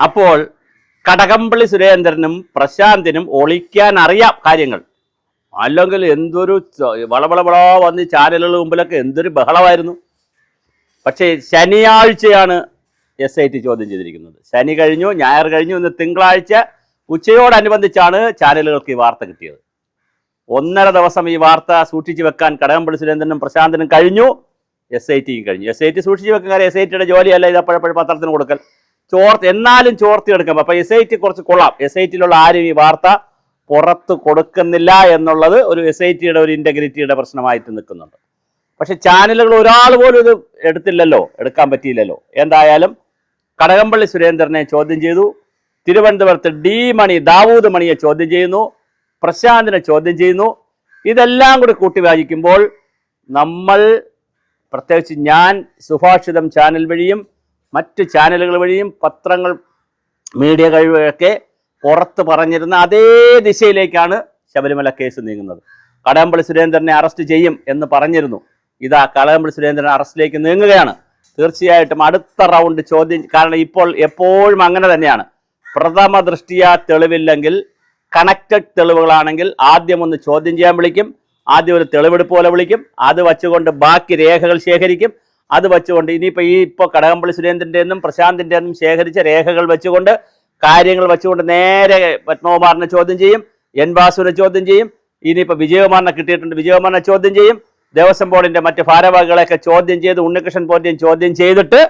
അപ്പോൾ കടകംപള്ളി സുരേന്ദ്രനും പ്രശാന്തിനും ഒളിക്കാൻ അറിയാം കാര്യങ്ങൾ. അല്ലെങ്കിൽ എന്തൊരു വളവളവളോ വന്ന് ചാനലുകൾ മുമ്പിലൊക്കെ എന്തൊരു ബഹളമായിരുന്നു. പക്ഷേ ശനിയാഴ്ചയാണ് എസ് ഐ ടി ചോദ്യം ചെയ്തിരിക്കുന്നത്. ശനി കഴിഞ്ഞു ഞായർ കഴിഞ്ഞു ഇന്ന് തിങ്കളാഴ്ച ഉച്ചയോടനുബന്ധിച്ചാണ് ചാനലുകൾക്ക് ഈ വാർത്ത കിട്ടിയത്. ഒന്നര ദിവസം ഈ വാർത്ത സൂക്ഷിച്ചു വെക്കാൻ കടകംപള്ളി സുരേന്ദ്രനും പ്രശാന്തനും കഴിഞ്ഞു എസ് ഐ ടിയും കഴിഞ്ഞു. എസ് ഐ ടി സൂക്ഷിച്ചു വെക്കാൻ എസ് ഐ ടിയുടെ ജോലിയല്ല ഇത് അപ്പോഴപ്പോഴും പത്രത്തിന് കൊടുക്കൽ. ചോർത്ത് എന്നാലും ചോർത്തി എടുക്കാം. അപ്പൊ എസ് ഐ ടി കുറച്ച് കൊള്ളാം. എസ് ഐ ടിയിലുള്ള ആരും ഈ വാർത്ത പുറത്ത് കൊടുക്കുന്നില്ല എന്നുള്ളത് ഒരു എസ് ഐ ടിയുടെ ഒരു ഇന്റഗ്രിറ്റിയുടെ പ്രശ്നമായിട്ട് നിൽക്കുന്നുണ്ട്. പക്ഷെ ചാനലുകൾ ഒരാൾ പോലും ഇത് എടുത്തില്ലല്ലോ. എടുക്കാൻ പറ്റിയില്ലല്ലോ. എന്തായാലും കടകംപള്ളി സുരേന്ദ്രനെ ചോദ്യം ചെയ്തു. തിരുവനന്തപുരത്ത് ഡി മണി ദാവൂദ് മണിയെ ചോദ്യം ചെയ്യുന്നു. പ്രശാന്തിനെ ചോദ്യം ചെയ്യുന്നു. ഇതെല്ലാം കൂടി കൂട്ടി വായിക്കുമ്പോൾ നമ്മൾ പ്രത്യേകിച്ച് ഞാൻ സുഭാഷിതം ചാനൽ വഴിയും മറ്റ് ചാനലുകൾ വഴിയും പത്രങ്ങൾ മീഡിയ കഴിവൊക്കെ പുറത്ത് പറഞ്ഞിരുന്ന അതേ ദിശയിലേക്കാണ് ശബരിമല കേസ് നീങ്ങുന്നത്. കടകംപള്ളി സുരേന്ദ്രനെ അറസ്റ്റ് ചെയ്യും എന്ന് പറഞ്ഞിരുന്നു. ഇതാ കടകംപള്ളി സുരേന്ദ്രൻ അറസ്റ്റിലേക്ക് നീങ്ങുകയാണ്. തീർച്ചയായിട്ടും അടുത്ത റൗണ്ട് ചോദ്യം കാരണം ഇപ്പോൾ എപ്പോഴും അങ്ങനെ തന്നെയാണ്. പ്രഥമ ദൃഷ്ടിയ തെളിവില്ലെങ്കിൽ കണക്റ്റഡ് തെളിവുകളാണെങ്കിൽ ആദ്യം ഒന്ന് ചോദ്യം ചെയ്യാൻ വിളിക്കും. ആദ്യം ഒരു തെളിവെടുപ്പ് പോലെ വിളിക്കും. അത് വച്ചുകൊണ്ട് ബാക്കി രേഖകൾ ശേഖരിക്കും. അത് വെച്ചുകൊണ്ട് ഇനിയിപ്പോൾ ഈ ഇപ്പോൾ കടകംപള്ളി സുരേന്ദ്രന്റെ എന്നും പ്രശാന്തിന്റെ ശേഖരിച്ച രേഖകൾ വെച്ചുകൊണ്ട് കാര്യങ്ങൾ വെച്ചുകൊണ്ട് നേരെ പത്മകുമാറിനെ ചോദ്യം ചെയ്യും എൻ വാസുവിനെ ചോദ്യം ചെയ്യും ഇനിയിപ്പോൾ വിജയകുമാറിനെ കിട്ടിയിട്ടുണ്ട് വിജയകുമാറിനെ ചോദ്യം ചെയ്യും ദേവസ്വം ബോർഡിന്റെ മറ്റ് ഭാരവാഹികളെയൊക്കെ ചോദ്യം ചെയ്ത് ഉണ്ണികൃഷ്ണൻ പോറ്റിയും ചോദ്യം ചെയ്തിട്ട്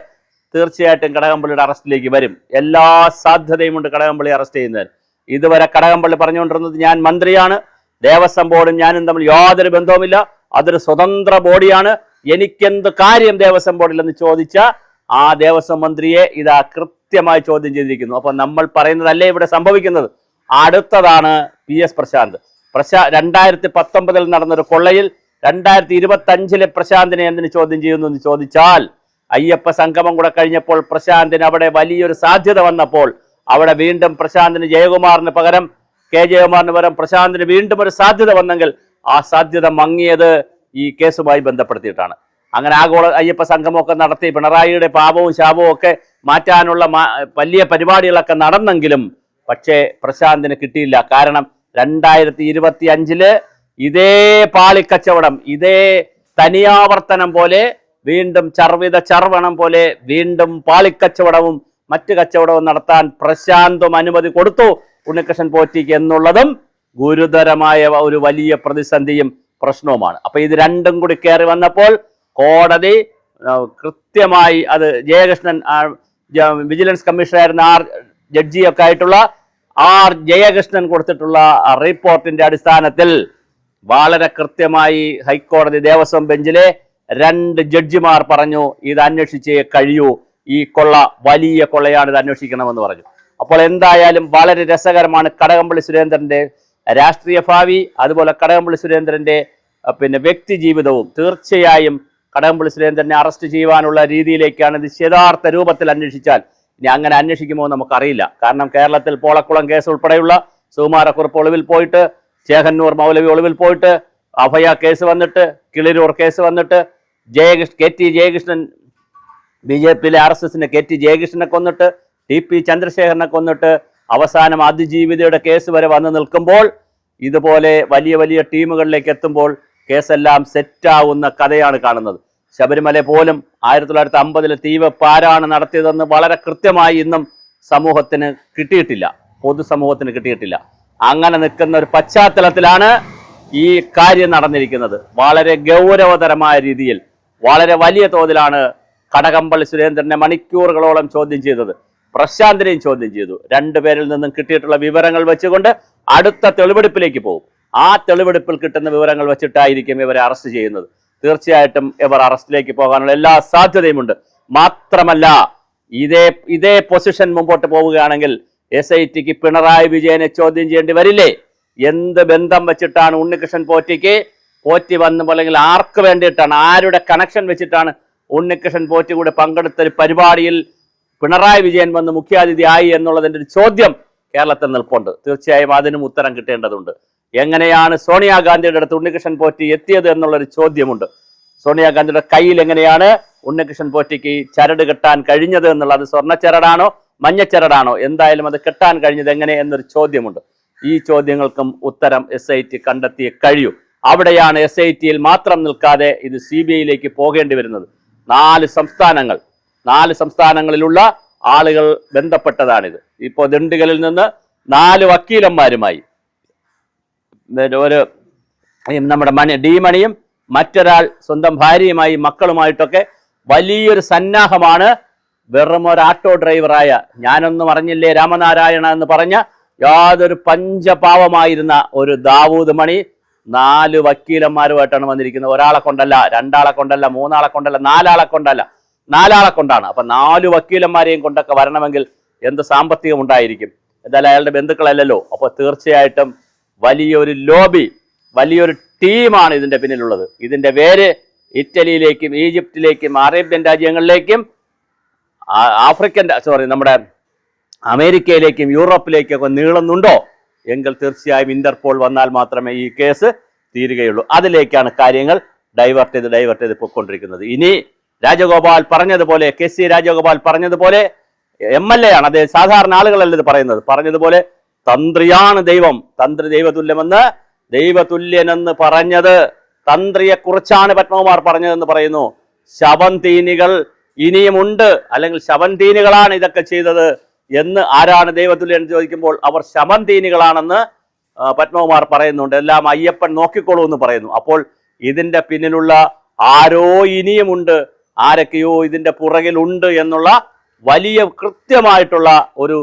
തീർച്ചയായിട്ടും കടകംപള്ളിയുടെ അറസ്റ്റിലേക്ക് വരും. എല്ലാ സാധ്യതയുമുണ്ട് കടകംപള്ളി അറസ്റ്റ് ചെയ്യുന്നതിന് ഇതുവരെ കടകംപള്ളി പറഞ്ഞുകൊണ്ടിരുന്നത് ഞാൻ മന്ത്രിയാണ് ദേവസ്വം ബോർഡും ഞാനും തമ്മിൽ യാതൊരു ബന്ധവുമില്ല അതൊരു സ്വതന്ത്ര ബോഡിയാണ്. എനിക്കെന്ത് കാര്യം ദേവസ്വം ബോർഡിലെന്ന് ചോദിച്ച ആ ദേവസ്വം മന്ത്രിയെ ഇതാ കൃത്യമായി ചോദ്യം ചെയ്തിരിക്കുന്നു. അപ്പൊ നമ്മൾ പറയുന്നതല്ലേ ഇവിടെ സംഭവിക്കുന്നത്? അടുത്തതാണ് പി എസ് പ്രശാന്ത്. പ്രശാ രണ്ടായിരത്തി പത്തൊമ്പതിൽ നടന്നൊരു കൊള്ളയിൽ രണ്ടായിരത്തി ഇരുപത്തി അഞ്ചിലെ പ്രശാന്തിനെ എന്തിനു ചോദ്യം ചെയ്യുന്നു എന്ന് ചോദിച്ചാൽ അയ്യപ്പ സംഗമം കൂടെ കഴിഞ്ഞപ്പോൾ പ്രശാന്തിന് അവിടെ വലിയൊരു സാധ്യത വന്നപ്പോൾ അവിടെ വീണ്ടും പ്രശാന്തിന് ജയകുമാറിന് പകരം കെ ജയകുമാറിന് പകരം പ്രശാന്തിന് വീണ്ടും ഒരു സാധ്യത വന്നെങ്കിൽ ആ സാധ്യത മങ്ങിയത് ഈ കേസുമായി ബന്ധപ്പെടുത്തിയിട്ടാണ്. അങ്ങനെ ആഗോള അയ്യപ്പ സംഘമൊക്കെ നടത്തി പിണറായിയുടെ പാപവും ശാപവും ഒക്കെ മാറ്റാനുള്ള വലിയ പരിപാടികളൊക്കെ നടന്നെങ്കിലും പക്ഷേ പ്രശാന്തിന് കിട്ടിയില്ല. കാരണം രണ്ടായിരത്തി ഇരുപത്തി അഞ്ചിൽ ഇതേ പാളിക്കച്ചവടം ഇതേ തനിയാവർത്തനം പോലെ വീണ്ടും ചർവിത ചർവണം പോലെ വീണ്ടും പാളിക്കച്ചവടവും മറ്റു കച്ചവടവും നടത്താൻ പ്രശാന്തും അനുമതി കൊടുത്തു ഉണ്ണികൃഷ്ണൻ പോറ്റിക്ക് എന്നുള്ളതും ഗുരുതരമായ ഒരു വലിയ പ്രതിസന്ധിയും പ്രശ്നവുമാണ്. അപ്പൊ ഇത് രണ്ടും കൂടി കയറി വന്നപ്പോൾ കോടതി കൃത്യമായി അത് ജയകൃഷ്ണൻ വിജിലൻസ് കമ്മീഷണറായിരുന്ന ആർ ജഡ്ജിയൊക്കെ ആയിട്ടുള്ള ആർ ജയകൃഷ്ണൻ കൊടുത്തിട്ടുള്ള റിപ്പോർട്ടിന്റെ അടിസ്ഥാനത്തിൽ വളരെ കൃത്യമായി ഹൈക്കോടതി ദേവസ്വം ബെഞ്ചിലെ രണ്ട് ജഡ്ജിമാർ പറഞ്ഞു ഇത് അന്വേഷിച്ചേ കഴിയൂ. ഈ കൊള്ള വലിയ കൊള്ളയാണ് ഇത് അന്വേഷിക്കണമെന്ന് പറഞ്ഞു. അപ്പോൾ എന്തായാലും വളരെ രസകരമാണ് കടകംപള്ളി സുരേന്ദ്രന്റെ രാഷ്ട്രീയ ഭാവി അതുപോലെ കടകംപള്ളി സുരേന്ദ്രന്റെ പിന്നെ വ്യക്തി ജീവിതവും തീർച്ചയായും കടകംപള്ളി സുരേന്ദ്രനെ അറസ്റ്റ് ചെയ്യുവാനുള്ള രീതിയിലേക്കാണ് ഇത് യഥാർത്ഥ രൂപത്തിൽ അന്വേഷിച്ചാൽ. ഇനി അങ്ങനെ അന്വേഷിക്കുമോ നമുക്കറിയില്ല. കാരണം കേരളത്തിൽ പോളക്കുളം കേസ് ഉൾപ്പെടെയുള്ള സുകുമാരക്കുറുപ്പ് ഒളിവിൽ പോയിട്ട് ചേഹന്നൂർ മൗലവി ഒളിവിൽ പോയിട്ട് അഭയ കേസ് വന്നിട്ട് കിളിരൂർ കേസ് വന്നിട്ട് Jayakrishnan K T Jayakrishnan B J പിയിലെ ആർ എസ് എസിന്റെ കെ ടി ജയകൃഷ്ണനെ കൊന്നിട്ട് ടി പി ചന്ദ്രശേഖരനെ കൊന്നിട്ട് അവസാനം അതിജീവിതയുടെ കേസ് വരെ വന്ന് നിൽക്കുമ്പോൾ ഇതുപോലെ വലിയ വലിയ ടീമുകളിലേക്ക് എത്തുമ്പോൾ കേസെല്ലാം സെറ്റാവുന്ന കഥയാണ് കാണുന്നത്. ശബരിമല പോലും ആയിരത്തി തൊള്ളായിരത്തി അമ്പതിലെ തീവപ്പാരാണ് നടത്തിയതെന്ന് വളരെ കൃത്യമായി ഇന്നും സമൂഹത്തിന് കിട്ടിയിട്ടില്ല. പൊതുസമൂഹത്തിന് കിട്ടിയിട്ടില്ല. അങ്ങനെ നിൽക്കുന്ന ഒരു പശ്ചാത്തലത്തിലാണ് ഈ കാര്യം നടന്നിരിക്കുന്നത്. വളരെ ഗൗരവതരമായ രീതിയിൽ വളരെ വലിയ തോതിലാണ് കടകമ്പള്ളി സുരേന്ദ്രനെ മണിക്കൂറുകളോളം ചോദ്യം ചെയ്തത്. പ്രശാന്തിനെയും ചോദ്യം ചെയ്തു. രണ്ടുപേരിൽ നിന്നും കിട്ടിയിട്ടുള്ള വിവരങ്ങൾ വെച്ചുകൊണ്ട് അടുത്ത തെളിവെടുപ്പിലേക്ക് പോകും. ആ തെളിവെടുപ്പിൽ കിട്ടുന്ന വിവരങ്ങൾ വെച്ചിട്ടായിരിക്കും ഇവരെ അറസ്റ്റ് ചെയ്യുന്നത്. തീർച്ചയായിട്ടും ഇവർ അറസ്റ്റിലേക്ക് പോകാനുള്ള എല്ലാ സാധ്യതയുമുണ്ട്. മാത്രമല്ല ഇതേ ഇതേ പൊസിഷൻ മുമ്പോട്ട് പോവുകയാണെങ്കിൽ എസ് ഐ ടിക്ക് പിണറായി വിജയനെ ചോദ്യം ചെയ്യേണ്ടി വരില്ലേ? എന്ത് ബന്ധം വെച്ചിട്ടാണ് ഉണ്ണികൃഷ്ണൻ പോറ്റിക്ക്? പോറ്റി വന്നു അല്ലെങ്കിൽ ആർക്ക് വേണ്ടിയിട്ടാണ്? ആരുടെ കണക്ഷൻ വെച്ചിട്ടാണ് ഉണ്ണികൃഷ്ണൻ പോറ്റി കൂടെ പങ്കെടുത്ത ഒരു പരിപാടിയിൽ പിണറായി വിജയൻ വന്ന് മുഖ്യാതിഥിയായി എന്നുള്ളതിന്റെ ഒരു ചോദ്യം കേരളത്തിൽ നിൽപ്പുണ്ട്. തീർച്ചയായും അതിനും ഉത്തരം കിട്ടേണ്ടതുണ്ട്. എങ്ങനെയാണ് സോണിയാഗാന്ധിയുടെ അടുത്ത് ഉണ്ണികൃഷ്ണൻ പോറ്റി എത്തിയത് എന്നുള്ളൊരു ചോദ്യമുണ്ട്. സോണിയാഗാന്ധിയുടെ കയ്യിൽ എങ്ങനെയാണ് ഉണ്ണികൃഷ്ണൻ പോറ്റിക്ക് ചരട് കെട്ടാൻ കഴിഞ്ഞത് എന്നുള്ളത്? സ്വർണ ചരടാണോ മഞ്ഞച്ചരടാണോ എന്തായാലും അത് കെട്ടാൻ കഴിഞ്ഞത് എങ്ങനെ എന്നൊരു ചോദ്യമുണ്ട്. ഈ ചോദ്യങ്ങൾക്കും ഉത്തരം എസ് ഐ ടി കണ്ടെത്തിയേ കഴിയൂ. അവിടെയാണ് എസ് ഐ ടിയിൽ മാത്രം നിൽക്കാതെ ഇത് സി ബി ഐയിലേക്ക് പോകേണ്ടി വരുന്നത്. നാല് സംസ്ഥാനങ്ങൾ നാല് സംസ്ഥാനങ്ങളിലുള്ള ആളുകൾ ബന്ധപ്പെട്ടതാണിത്. ഇപ്പോൾ ദിണ്ടുകളിൽ നിന്ന് നാല് വക്കീലന്മാരുമായി. ഒരു നമ്മുടെ മണി ഡി മണിയും മറ്റൊരാൾ സ്വന്തം ഭാര്യയുമായി മക്കളുമായിട്ടൊക്കെ വലിയൊരു സന്നാഹമാണ് വെറും ഒരു ആട്ടോ ഡ്രൈവറായ ഞാനൊന്നും അറിഞ്ഞില്ലേ രാമനാരായണ എന്ന് പറഞ്ഞ യാതൊരു പഞ്ചപാവമായിരുന്ന ഒരു ദാവൂദ് മണി നാല് വക്കീലന്മാരുമായിട്ടാണ് വന്നിരിക്കുന്നത്. ഒരാളെ കൊണ്ടല്ല രണ്ടാളെ കൊണ്ടല്ല മൂന്നാളെ കൊണ്ടല്ല നാലാളെ കൊണ്ടല്ല. നാലാളെ കൊണ്ടാണ്. അപ്പൊ നാല് വക്കീലന്മാരെയും കൊണ്ടൊക്കെ വരണമെങ്കിൽ എന്ത് സാമ്പത്തികം ഉണ്ടായിരിക്കും? എന്തായാലും അയാളുടെ ബന്ധുക്കളല്ലല്ലോ. അപ്പോൾ തീർച്ചയായിട്ടും വലിയൊരു ലോബി വലിയൊരു ടീമാണ് ഇതിന്റെ പിന്നിലുള്ളത്. ഇതിന്റെ പേര് ഇറ്റലിയിലേക്കും ഈജിപ്തിലേക്കും അറേബ്യൻ രാജ്യങ്ങളിലേക്കും ആഫ്രിക്കൻ സോറി നമ്മുടെ അമേരിക്കയിലേക്കും യൂറോപ്പിലേക്കൊക്കെ നീളുന്നുണ്ടോ? എങ്കിൽ തീർച്ചയായും ഇന്റർപോൾ വന്നാൽ മാത്രമേ ഈ കേസ് തീരുകയുള്ളൂ. അതിലേക്കാണ് കാര്യങ്ങൾ ഡൈവേർട്ട് ചെയ്ത് ഡൈവേർട്ട് ചെയ്ത് പൊയ്ക്കൊണ്ടിരിക്കുന്നത്. ഇനി രാജഗോപാൽ പറഞ്ഞതുപോലെ കെ സി രാജഗോപാൽ പറഞ്ഞതുപോലെ എം എൽ എ ആണ്. അത് സാധാരണ ആളുകളല്ല ഇത് പറയുന്നത്. പറഞ്ഞതുപോലെ തന്ത്രിയാണ് ദൈവം. തന്ത്രി ദൈവതുല്യമെന്ന് ദൈവതുല്യനെന്ന് പറഞ്ഞത്. തന്ത്രിയെ കുറിച്ചാണ് പത്മകുമാർ പറഞ്ഞതെന്ന് പറയുന്നു. ശവന്തീനികൾ ഇനിയുമുണ്ട്. അല്ലെങ്കിൽ ശവന്തീനികളാണ് ഇതൊക്കെ ചെയ്തത് എന്ന് ആരാണ് ദൈവതുല്യൻ ചോദിക്കുമ്പോൾ അവർ ശവന്തീനികളാണെന്ന് പത്മകുമാർ പറയുന്നുണ്ട്. എല്ലാം അയ്യപ്പൻ നോക്കിക്കോളൂ എന്ന് പറയുന്നു. അപ്പോൾ ഇതിന്റെ പിന്നിലുള്ള ആരോ ഇനിയുമുണ്ട്. ആരൊക്കെയോ ഇതിന്റെ പുറകിലുണ്ട് എന്നുള്ള വലിയ കൃത്യമായിട്ടുള്ള ഒരു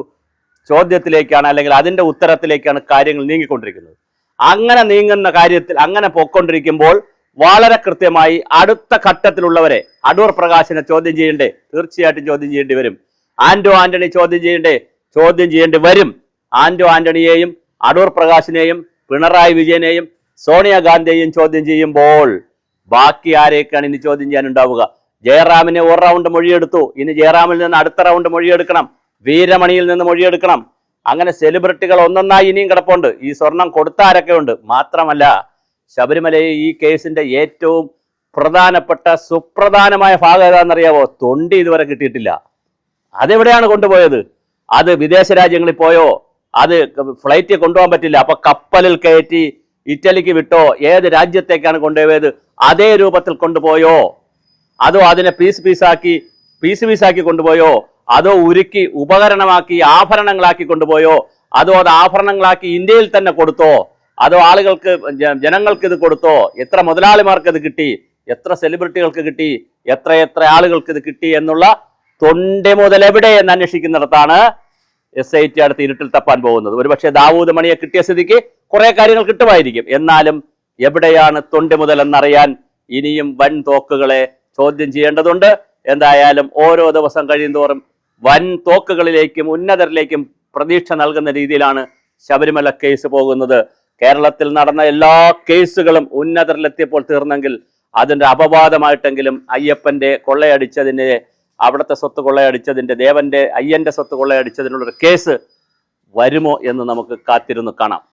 ചോദ്യത്തിലേക്കാണ് അല്ലെങ്കിൽ അതിന്റെ ഉത്തരത്തിലേക്കാണ് കാര്യങ്ങൾ നീങ്ങിക്കൊണ്ടിരിക്കുന്നത്. അങ്ങനെ നീങ്ങുന്ന കാര്യത്തിൽ അങ്ങനെ പൊക്കൊണ്ടിരിക്കുമ്പോൾ വളരെ കൃത്യമായി അടുത്ത ഘട്ടത്തിലുള്ളവരെ അടൂർ പ്രകാശിനെ ചോദ്യം ചെയ്യണ്ടേ? തീർച്ചയായിട്ടും ചോദ്യം ചെയ്യേണ്ടി വരും. ആന്റോ ആന്റണി ചോദ്യം ചെയ്യണ്ടേ? ചോദ്യം ചെയ്യേണ്ടി വരും. ആന്റോ ആന്റണിയെയും അടൂർ പ്രകാശിനെയും പിണറായി വിജയനെയും സോണിയാഗാന്ധിയെയും ചോദ്യം ചെയ്യുമ്പോൾ ബാക്കി ആരെയൊക്കെയാണ് ഇനി ചോദ്യം ചെയ്യാനുണ്ടാവുക? ജയറാമിനെ ഒരു റൗണ്ട് മൊഴിയെടുത്തു. ഇനി ജയറാമിൽ നിന്ന് അടുത്ത റൗണ്ട് മൊഴിയെടുക്കണം. വീരമണിയിൽ നിന്ന് മൊഴിയെടുക്കണം. അങ്ങനെ സെലിബ്രിറ്റികൾ ഒന്നൊന്നായി ഇനിയും കിടപ്പുണ്ട്. ഈ സ്വർണം കൊടുത്താരൊക്കെ ഉണ്ട്. മാത്രമല്ല ശബരിമലയെ ഈ കേസിന്റെ ഏറ്റവും പ്രധാനപ്പെട്ട സുപ്രധാനമായ ഭാഗം ഏതാണെന്നറിയാവോ? തൊണ്ടി ഇതുവരെ കിട്ടിയിട്ടില്ല. അതെവിടെയാണ് കൊണ്ടുപോയത്? അത് വിദേശ രാജ്യങ്ങളിൽ പോയോ? അത് ഫ്ലൈറ്റിൽ കൊണ്ടുപോകാൻ പറ്റില്ല. അപ്പൊ കപ്പലിൽ കയറ്റി ഇറ്റലിക്ക് വിട്ടോ? ഏത് രാജ്യത്തേക്കാണ് കൊണ്ടുപോയത്? അതേ രൂപത്തിൽ കൊണ്ടുപോയോ? അതോ അതിനെ പീസ് പീസാക്കി പീസ് പീസാക്കി കൊണ്ടുപോയോ? അതോ ഉരുക്കി ഉപകരണമാക്കി ആഭരണങ്ങളാക്കി കൊണ്ടുപോയോ? അതോ അത് ആഭരണങ്ങളാക്കി ഇന്ത്യയിൽ തന്നെ കൊടുത്തോ? അതോ ആളുകൾക്ക് ജനങ്ങൾക്ക് ഇത് കൊടുത്തോ? എത്ര മുതലാളിമാർക്ക് ഇത് കിട്ടി? എത്ര സെലിബ്രിറ്റികൾക്ക് കിട്ടി? എത്ര എത്ര ആളുകൾക്ക് ഇത് കിട്ടി എന്നുള്ള തൊണ്ടി മുതൽ എവിടെ എന്ന് അന്വേഷിക്കുന്നിടത്താണ് എസ് ഐ ടി അടുത്ത് ഇരുട്ടിൽ തപ്പാൻ പോകുന്നത്. ഒരുപക്ഷെ ദാവൂദ് മണിയെ കിട്ടിയ സ്ഥിതിക്ക് കുറെ കാര്യങ്ങൾ കിട്ടുമായിരിക്കും. എന്നാലും എവിടെയാണ് തൊണ്ടി മുതൽ എന്നറിയാൻ ഇനിയും വൻ തോക്കുകളെ ചോദ്യം ചെയ്യേണ്ടതുണ്ട്. എന്തായാലും ഓരോ ദിവസം കഴിയുന്തോറും വൻ തോക്കുകളിലേക്കും ഉന്നതരിലേക്കും പ്രതീക്ഷ നൽകുന്ന രീതിയിലാണ് ശബരിമല കേസ് പോകുന്നത്. കേരളത്തിൽ നടന്ന എല്ലാ കേസുകളും ഉന്നതരിലെത്തിയപ്പോൾ തീർന്നെങ്കിൽ അതിന്റെ അപവാദമായിട്ടെങ്കിലും അയ്യപ്പന്റെ കൊള്ളയടിച്ചതിന്റെ അവിടുത്തെ സ്വത്ത് കൊള്ളയടിച്ചതിന്റെ ദേവന്റെ അയ്യന്റെ സ്വത്ത് കൊള്ളയടിച്ചതിനുള്ളൊരു കേസ് വരുമോ എന്ന് നമുക്ക് കാത്തിരുന്ന് കാണാം.